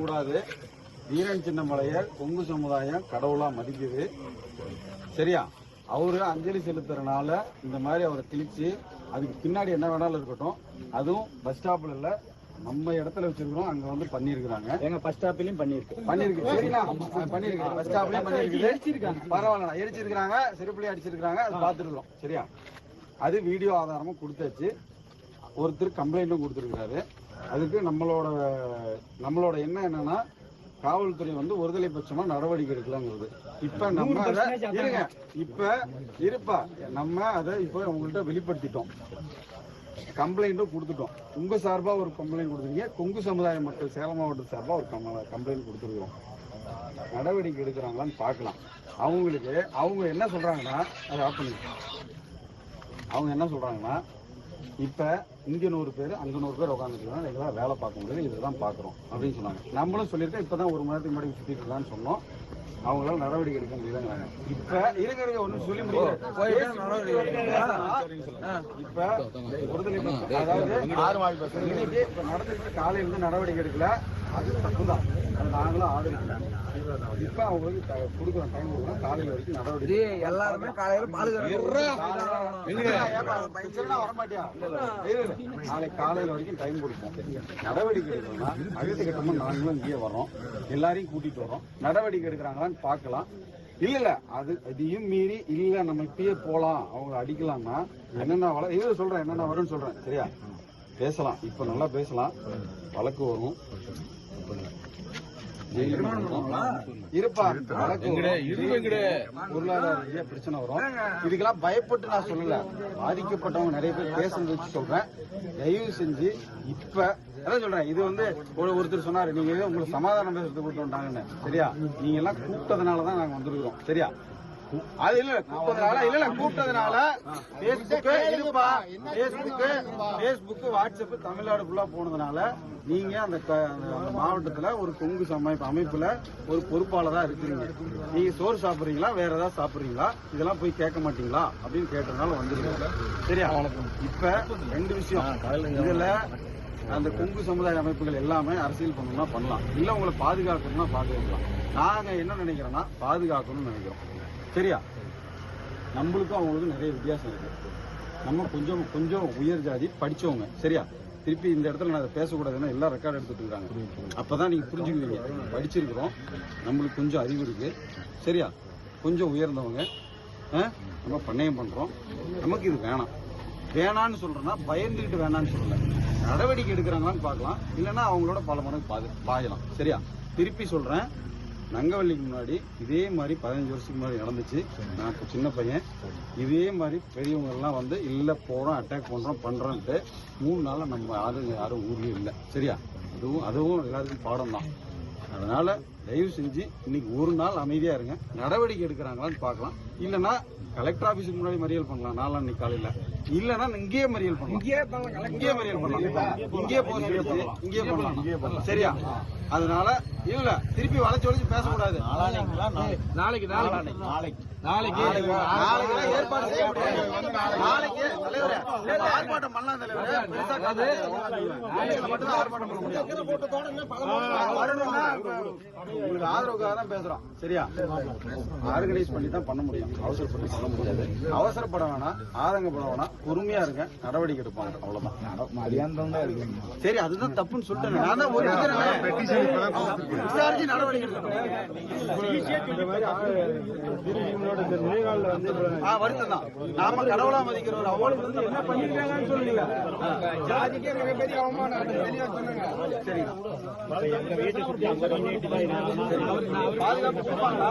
கூடாது. வீரன் சின்னமலைய கொங்கு சமுதாயம் கடவுளா மதிக்குது. சரியா? அவரு அஞ்சலி செலுத்துறனால இந்த மாதிரி அவரை கிழிச்சு அதுக்கு பின்னாடி என்ன வேணாலும் இருக்கட்டும். அதுவும் பஸ் ஸ்டாப்ல இல்ல நம்ம இடத்துல வச்சிருக்கிறோம். அங்க வந்து பண்ணிருக்கிறாங்க எங்க பஸ் ஸ்டாப்லயும் பண்ணிருக்கு பண்ணிருக்கு சரிங்களா? பண்ணிருக்கு பஸ் ஸ்டாப்லயே பண்ணிருக்கு பரவாயில்ல எரிச்சிருக்காங்க செருப்புலயே அடிச்சிருக்காங்க அது பார்த்துருக்கோம் சரியா? அது வீடியோ ஆதாரமும் கொடுத்தாச்சு. ஒருத்தர் கம்ப்ளைண்ட்டும் கொடுத்துருக்காரு அதுக்கு நம்மளோட நம்மளோட என்ன என்னன்னா காவல்துறை வந்து ஒருதலை பட்சமா நடவடிக்கை எடுக்கலாங்கிறது இப்ப நம்ம இருங்க. இப்ப இருப்பா. நம்ம அதை இப்ப உங்கள்கிட்ட வெளிப்படுத்திட்டோம். கம்ப்ளைண்ட்டும் கொடுத்துட்டோம். உங்க சார்பா ஒரு கம்ப்ளைண்ட் கொடுத்துருக்கீங்க. கொங்கு சமுதாய மக்கள் சேலம் மாவட்ட சார்பா ஒரு கம்ப்ளைண்ட் கொடுத்துருக்கோம் நடவடிக்கை எடுக்கிறாங்களான்னு பார்க்கலாம். அவங்களுக்கு அவங்க என்ன சொல்றாங்கன்னா அதை ஆஃப் பண்ணிக்கலாம் அவங்க என்ன சொல்றாங்கன்னா இப்போ இங்க நூறு பேர் அங்க நூறு பேர் உட்காந்துருக்காங்க எங்களால் வேலை பார்க்க முடியல இதுதான் பார்க்குறோம் அப்படின்னு சொன்னாங்க. நம்மளும் சொல்லியிருக்கோம் இப்பதான் ஒரு மணி நேரத்துக்கு முன்னாடி சுற்றிட்டு இருக்கலாம்னு சொன்னோம். அவங்களால நடவடிக்கை எடுக்க முடியலங்கிறாங்க இப்ப இருங்க ஒன்றும் சொல்லி இப்ப பட்சம், அதாவது இன்னைக்கு இப்ப நடந்துட்டு காலையில இருந்து நடவடிக்கை எடுக்கல அது தப்புதான் நாங்களும் ஆதரிக்கிறோம் இப்ப அவங்களுக்கு கொடுக்குறோம் டைம் கொடுக்குறோம் காலையில வரைக்கும் நடவடிக்கை எல்லாருமே காலையில வரமாட்டியா நாளைக்கு காலையில வரைக்கும் டைம் கொடுப்போம் நடவடிக்கை எடுக்கணும்னா அடுத்த கட்டமா நாங்களும் இங்கே வரோம் எல்லாரையும் கூட்டிட்டு வரோம் நடவடிக்கை எடுக்கிறாங்களான்னு பார்க்கலாம். இல்ல இல்ல அது இதையும் மீறி இல்ல நம்ம இப்பயே போலாம் அவங்க அடிக்கலாம்னா என்னென்ன வள இது சொல்றேன் என்னென்ன வரும்னு சொல்றேன் சரியா? பேசலாம் இப்ப நல்லா பேசலாம் வழக்கு வரும். இருப்பா. பொருளாதார ரீதியா பிரச்சனை வரும். இதுக்கெல்லாம் பயப்பட்டு நான் சொல்லல. பாதிக்கப்பட்டவங்க நிறைய பேர் பேசுறது வச்சு சொல்றேன். தயவு செஞ்சு இப்ப அதான் சொல்றேன். இது வந்து ஒரு ஒருத்தர் சொன்னாரு நீங்க உங்களுக்கு சமாதானம் பேசுறது கூட்டு வந்தாங்கன்னு சரியா? நீங்க எல்லாம் கூப்பிட்டதுனால தான் நாங்க வந்திருக்கிறோம். சரியா? அது இல்ல கூப்பிட்டதுனால இல்ல இல்ல கூப்பிட்டதுனால பேஸ்புக் இருப்பா. பேஸ்புக் பேஸ்புக் வாட்ஸ்அப் தமிழ்நாடு ஃபுல்லா போனதுனால நீங்க அந்த மாவட்டத்துல ஒரு கொங்கு சமைப்பு அமைப்புல ஒரு பொறுப்பாளரா இருக்கிறீங்க நீங்க சோறு சாப்பிடுறீங்களா? வேற ஏதாவது சாப்பிடுறீங்களா? இதெல்லாம் போய் கேட்க மாட்டீங்களா? அப்படின்னு கேட்டதுனால வந்துருக்கீங்க சரியா? இப்ப ரெண்டு விஷயம். இதுல அந்த கொங்கு சமுதாய அமைப்புகள் எல்லாமே அரசியல் பண்ணணும்னா பண்ணலாம். இல்ல உங்களை பாதுகாக்கணும்னா பாதுகாக்கலாம். நாங்க என்ன நினைக்கிறோம்னா பாதுகாக்கணும்னு நினைக்கிறோம். சரியா? நம்மளுக்கும் அவங்களுக்கும் நிறைய வித்தியாசம் இருக்கு. நம்ம கொஞ்சம் கொஞ்சம் உயர் ஜாதி படிச்சவங்க சரியா? திருப்பி இந்த இடத்துல நான் அதை பேசக்கூடாதுன்னா எல்லாம் ரெக்கார்டு எடுத்துட்டு இருக்காங்க. அப்பதான் நீங்க புரிஞ்சுக்குவீங்க. படிச்சிருக்கிறோம். நம்மளுக்கு கொஞ்சம் அறிவு இருக்கு. சரியா? கொஞ்சம் உயர்ந்தவங்க நம்ம பண்ணையம் பண்றோம். நமக்கு இது வேணாம். வேணான்னு சொல்றேன்னா பயந்துக்கிட்டு வேணான்னு சொல்லல. நடவடிக்கை எடுக்கிறாங்களான்னு பார்க்கலாம். இல்லைன்னா அவங்களோட பல மடங்கு பாது பாயலாம். சரியா? திருப்பி சொல்றேன். நங்கவள்ளிக்கு முன்னாடி இதே மாதிரி பதினஞ்சு வருஷத்துக்கு முன்னாடி நடந்துச்சு. நான் சின்ன பையன். இதே மாதிரி பெரியவங்க எல்லாம் வந்து இல்ல போறோம் அட்டாக் பண்றோம் பண்றோம்ட்டு மூணு நாள்ல நம்ம யாரும் யாரும் ஊர்லயும் இல்லை. சரியா? அதுவும் அதுவும் எல்லாத்துக்கும் பாடம் தான். அதனால தயவு செஞ்சு இன்னைக்கு ஒரு நாள் அமைதியா இருங்க. நடவடிக்கை எடுக்கிறாங்களான்னு பார்க்கலாம். இல்லைன்னா கலெக்டர் ஆபீஸுக்கு முன்னாடி மறியல் பண்ணலாம். நாளான்னைக்கு காலையில. இல்லைன்னா இங்கேயே மறியல் பண்ணலாம். இங்கேயே மறியல் பண்ணலாம். இங்கேயே போஸ்ட் வச்சு இங்கேயே பண்ணலாம். சரியா? அதனால இல்ல திருப்பி வளைச்சு வளைச்சு பேசக்கூடாது. நாளைக்கு நாளைக்கு நாளைக்கு. நாளைக்கு நாளைக்கு ஏற்பாடு செய்ய முடியாது நாளைக்கு தலைவரே ஆர்ப்பாட்டம் பண்ணலாம் தலைவரே. பெருசா காது நாளைக்கு மட்டும் தான் ஆர்ப்பாட்டம் பண்ண முடியும். வரணும்னா உங்களுக்கு ஆதரவுக்காக தான் பேசுறோம். சரியா? ஆர்கனைஸ் பண்ணி தான் பண்ண முடியும். அவசரப்பட்டு பண்ண முடியாது. அவசரப்பட வேணாம். ஆதங்கப்பட வேணாம். பொறுமையா இருங்க. நடவடிக்கை எடுப்பாங்க. அவ்வளவுதான். சரி அதுதான் தப்புன்னு சொல்லிட்டேன். நான் தான் ஒரு விசாரிச்சு நடவடிக்கை ஆ வருத்தம் தான் நாம கடவுளா மதிக்கிற ஒரு அவளுக்கு வந்து என்ன பண்ணிருக்காங்கன்னு சொல்லுங்க. ஜாதிக்கே மிகப்பெரிய அவமானம். தெளிவா சொன்னாங்க சரி. பாதுகாப்பு கொடுப்பாங்களா?